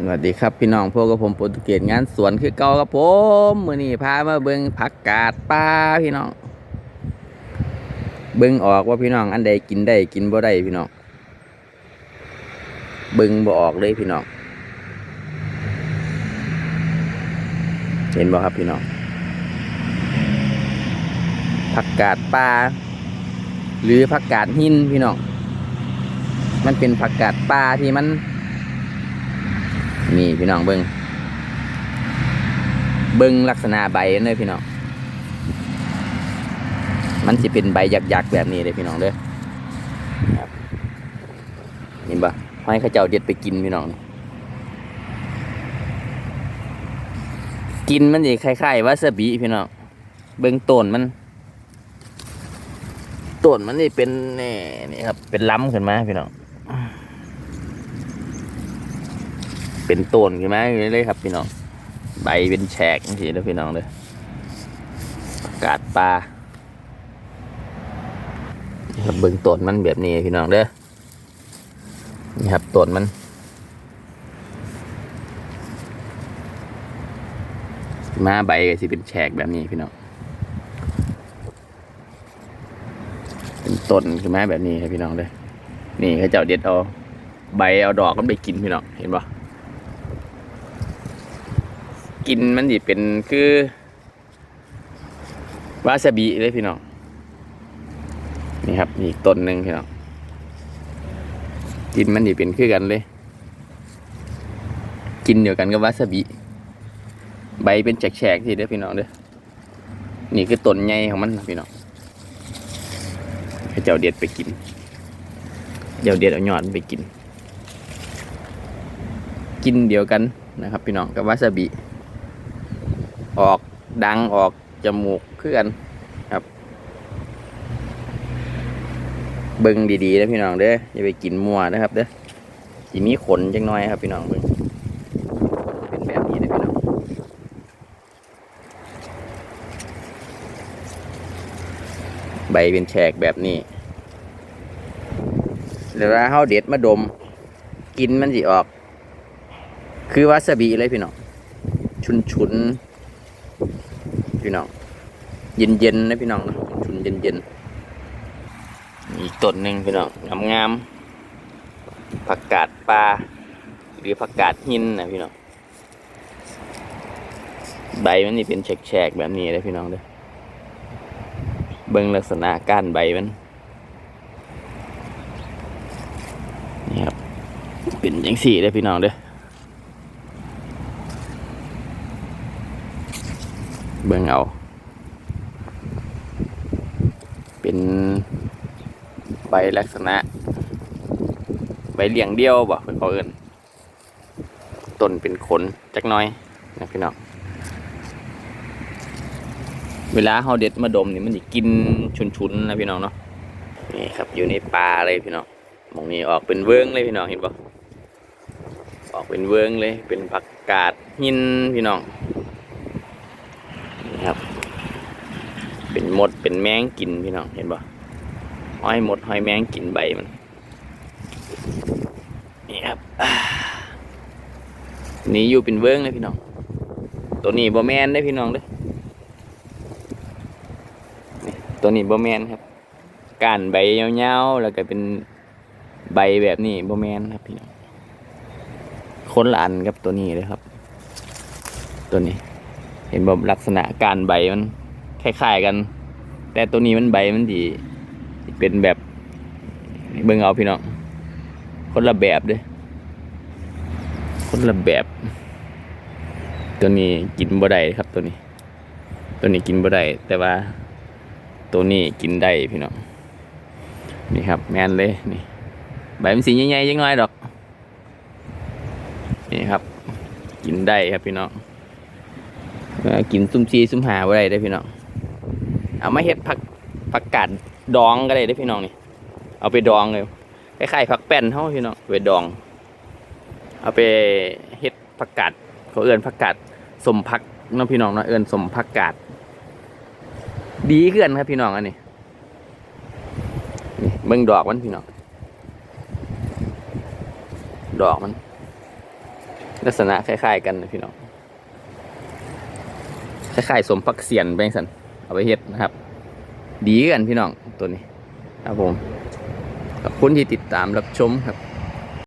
สวัสดีครับพี่น้องพวกกับผมโปรตุเกสงานสวนคือเก่ากับผมมือนี้พามาเบิงผักกาดป่าพี่น้อง เบิงออกว่าพี่น้อง อันใดกินได้กินบ่ได้พี่น้อง เบิงบ่ออกเลยพี่น้อง เห็นบ่ครับพี่น้องผักกาดป่าหรือผักกาดหินพี่น้อง มันเป็นผักกาดป่าที่มัน นี่พี่น้องเบิงเบิงลักษณะใบมันเลยพี่น้อง มันจะเป็นใบหยักๆแบบนี้เลยพี่น้องเด้อครับเห็นปะให้ข้าเจ้าเด็ดไปกินพี่น้อง กินมันจะคล้ายๆวาซาบิพี่น้อง เบิงต้นมันต้นมันนี่เป็นนี่นี่ครับ เป็นล้ำขึ้นมาพี่น้อง เป็นต้นขึ้นมาอย่างนี้เลยครับ พี่น้อง ใบเป็นแฉกทีแล้วพี่น้องเลยกาศปลาครับเบิ่งต้นมันแบบนี้พี่น้องเด้อ นี่ครับต้นมัน มาใบก็สิเป็นแฉกแบบนี้พี่น้อง เป็นต้นขึ้นมาแบบนี้ครับพี่น้องเด้อ นี่เขาเจ้าเด็ดเอาใบเอาดอกมันไปกินพี่น้อง เห็นปะ กินมันสิเป็นคือวาซาบิเลยพี่น้องนี่ครับอีกต้นหนึ่งพี่น้องกินมันสิเป็นคือกันเลย กินเดียวกันกับวาซาบิใบเป็นแฉกๆทีเด้อพี่น้องเด้อนี่คือต้นใหญ่ของมันนะพี่น้องให้เจ้าเด็ดไปกินเดี๋ยวเด็ดเอาหยอดมันไปกิน กินเดียวกันนะครับ พี่น้องกับวาซาบิ ออกดังออกจมูกเคลื่อนครับ เบิ่งดีๆนะพี่น้องเด้ออย่าไปกินมัวนะครับเด้อสีมีขนจังน้อยครับพี่น้องเบิ่งเป็นแบบนี้นะพี่น้องใบเป็นแฉกแบบนี้เวลาเฮาเด็ดมาดม กินมันสิออก คือวาซาบิเลยพี่น้อง ชุนๆ พี่น้อง เย็นเย็นๆนะพี่น้องนะชุนเย็นเย็นๆอีกต้นหนึ่งพี่น้องงามงามๆผักกาดปลาหรือผักกาดหินนะพี่น้องใบมันนี่เป็นแฉกๆแบบนี้เลยพี่น้องเด้อเบิ่งลักษณะก้านใบมันนี่ครับเป็นจังสี่เลยพี่น้องเด้อ เบิ่งเอา เป็นใบลักษณะ ใบเหลี่ยงเดียวบ่เพิ่นเขาเอิ้นต้นเป็นขนจักน้อยนะพี่น้องเวลาเฮาเด็ดมาดมนี่มันสิกินชุนๆนะพี่น้องเนาะนี่ครับอยู่ในป่าเลยพี่น้องมองนี้ออกเป็นเวิงเลยพี่น้องเห็นบ่ออกเป็นเวิงเลยเป็นผักกาดหินพี่น้อง นี่ครับ เป็น มดเป็นแมงกินพี่น้องเห็นปะห้อยมดห้อยแมงกินใบมันนี่ครับนี่อยู่เป็นเวิ้งเลยพี่น้อง ตัวนี้บ่แมนได้พี่น้องเด้ตัวนี้บ่แมนครับก้านใบยาวๆแล้วก็เป็นใบแบบนี้บ่แมนครับพี่น้องคนละอันกับตัวนี้เลยครับ ตัวนี้ เห็นแบบลักษณะการใบมันคล้ายๆกัน แต่ตัวนี้มันใบมันดีเป็นแบบเบิ่งเอาพี่น้องคนละแบบเด้คนละแบบ ตัวนี้กินบ่ได้ครับตัวนี้ ตัวนี้กินบ่ได้แต่ว่า ตัวนี้กินได้พี่น้องนี่ครับ แมนเลยนี่ใบมันสีใหญ่ๆยังน้อยดอก นี่ครับ กินได้ครับพี่น้องเอ่อกินซุ่มซีซุ่มหาบ่ได้ได้พี่น้อง เอามาเฮ็ดผักผักกาดดองก็ได้ได้พี่น้องนี่ เอาไปดองเลยคล้ายๆผักแป้นเฮาพี่น้องไปดอง เอาไปเฮ็ดผักกาดเขาเอื้อนผักกาดสมผักเนาะพี่น้องเนาะเอื้อนสมผักกาดดีขึ้นครับพี่น้องอันนี้นี่เบิ่งดอกมันพี่น้องดอกมัน ลักษณะคล้ายๆกันนะพี่น้องคล้ายๆสมพักเสียนแบงสัน เอาไปเฮ็ดนะครับ ดีกันพี่น้องตัวนี้ ครับผมขอบคุณที่ติดตามรับชมครับ